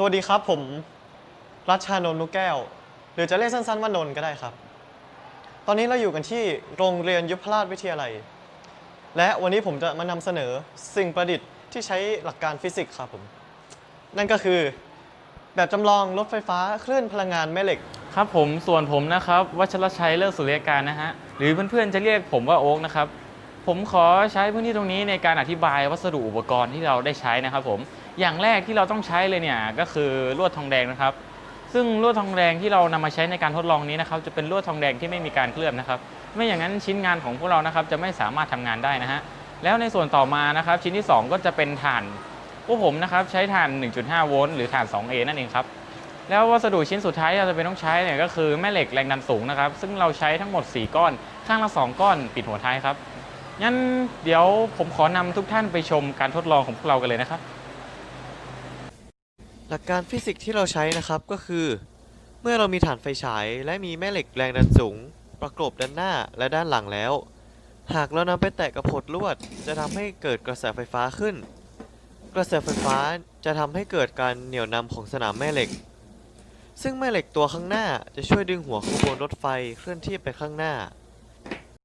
สวัสดีครับผมรัชชานนท์นุกแก้ว หรือจะเรียกสั้นๆว่านนท์ก็ได้ครับ ตอนนี้เราอยู่กันที่โรงเรียนยุพราชวิทยาลัย และวันนี้ผมจะมานำเสนอสิ่งประดิษฐ์ที่ใช้หลักการฟิสิกส์ครับผม นั่นก็คือแบบจำลองรถไฟฟ้าเคลื่อนพลังงานแม่เหล็ก ครับผมส่วนผมนะครับวัชรชัยเลิศสุริยการนะฮะหรือเพื่อนๆจะเรียกผมว่าโอ๊กนะครับ ผมขอใช้พื้นที่ตรงนี้ในการอธิบายวัสดุอุปกรณ์ที่เราได้ใช้นะครับผมอย่างแรกที่เราต้องใช้เลยเนี่ยก็คือลวดทองแดงนะครับ ซึ่งลวดทองแดงที่เรานำมาใช้ในการทดลองนี้นะครับจะเป็นลวดทองแดงที่ไม่มีการเคลือบนะครับ ไม่อย่างนั้นชิ้นงานของพวกเรานะครับจะไม่สามารถทำงานได้นะฮะแล้วในส่วนต่อมานะครับ ชิ้นที่สองก็จะเป็นถ่านพวกผมนะครับใช้ถ่าน 1.5 โวลต์หรือถ่าน 2A นั่นเองครับแล้ววัสดุชิ้นสุดท้ายที่เราจะเป็นต้องใช้เนี่ยก็คือแม่เหล็กแรงดันสูงนะครับซึ่งเราใช้ทั้งหมด 4 ก้อนข้างละ 2 ก้อน ปิดหัวท้ายครับ งั้นเดี๋ยวผมขอนำทุกท่านไปชมการทดลองของพวกเรากันเลยนะครับ หลักการฟิสิกส์ที่เราใช้นะครับก็คือ เมื่อเรามีฐานไฟฉาย และมีแม่เหล็กแรงดันสูง ประกบด้านหน้าและด้านหลังแล้ว หากเรานำไปแตะกับผดลวด จะทำให้เกิดกระแสไฟฟ้าขึ้น กระแสไฟฟ้าจะทำให้เกิดการเหนี่ยวนำของสนามแม่เหล็ก ซึ่งแม่เหล็กตัวข้างหน้าจะช่วยดึงหัวขบวนรถไฟเคลื่อนที่ไปข้างหน้า